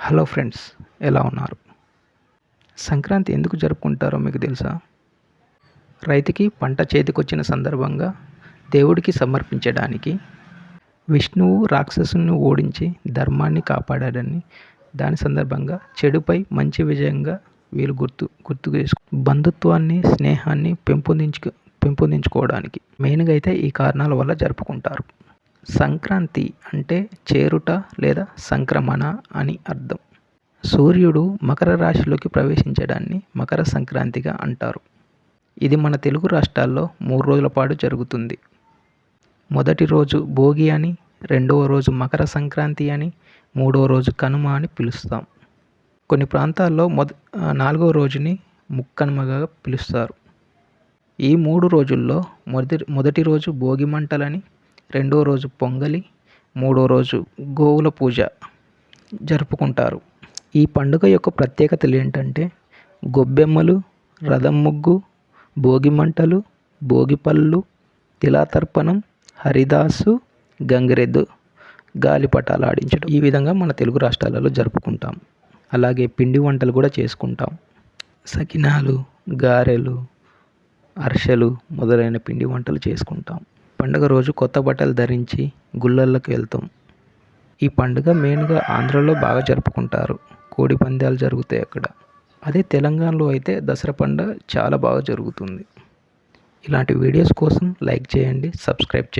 Hello friends ఎలా ఉన్నారు? సంక్రాంతి ఎందుకు జరుపుకుంటారో మీకు తెలుసా? రైతుకి పంట చేతికొచ్చిన సందర్భంగా దేవుడికి సమర్పించడానికి విష్ణువు రాక్షసుని ఓడించి ధర్మాన్ని కాపాడాడని దాని సందర్భంగా చెడుపై మంచి విజయంగా వీళ్ళు గుర్తు గుర్తు చేసుకు బంధుత్వాన్ని స్నేహాన్ని పెంపొందించుకు పెంపొందించుకోవడానికి మెయిన్గా అయితే ఈ కారణాల వల్ల జరుపుకుంటారు. సంక్రాంతి అంటే చేరుట లేదా సంక్రమణ అని అర్థం. సూర్యుడు మకర రాశిలోకి ప్రవేశించడాన్ని మకర సంక్రాంతిగా అంటారు. ఇది మన తెలుగు రాష్ట్రాల్లో మూడు రోజుల పాటు జరుగుతుంది. మొదటి రోజు భోగి అని రెండవ రోజు మకర సంక్రాంతి అని మూడవ రోజు కనుమ అని పిలుస్తాం. కొన్ని ప్రాంతాల్లో మొద నాలుగవ రోజుని ముక్కనుమగా పిలుస్తారు. ఈ మూడు రోజుల్లో మొదటి మొదటి రోజు భోగి మంటలని రెండో రోజు పొంగలి మూడో రోజు గోవుల పూజ జరుపుకుంటారు. ఈ పండుగ యొక్క ప్రత్యేకతలు ఏంటంటే గొబ్బెమ్మలు రథం ముగ్గు భోగి మంటలు భోగిపళ్ళు తిలాతర్పణం హరిదాసు గంగిరెద్దు గాలిపటాలు ఆడించడం. ఈ విధంగా మన తెలుగు రాష్ట్రాలలో జరుపుకుంటాం. అలాగే పిండి వంటలు కూడా చేసుకుంటాం. సకినాలు గారెలు అరిసెలు మొదలైన పిండి వంటలు చేసుకుంటాం. పండుగ రోజు కొత్త బట్టలు ధరించి గుళ్ళల్లోకి వెళ్తాం. ఈ పండుగ మెయిన్గా ఆంధ్రలో బాగా జరుపుకుంటారు. కోడి పందాలు జరుగుతాయి అక్కడ. అదే తెలంగాణలో అయితే దసరా పండుగ చాలా బాగా జరుగుతుంది. ఇలాంటి వీడియోస్ కోసం లైక్ చేయండి సబ్స్క్రైబ్ చేయండి.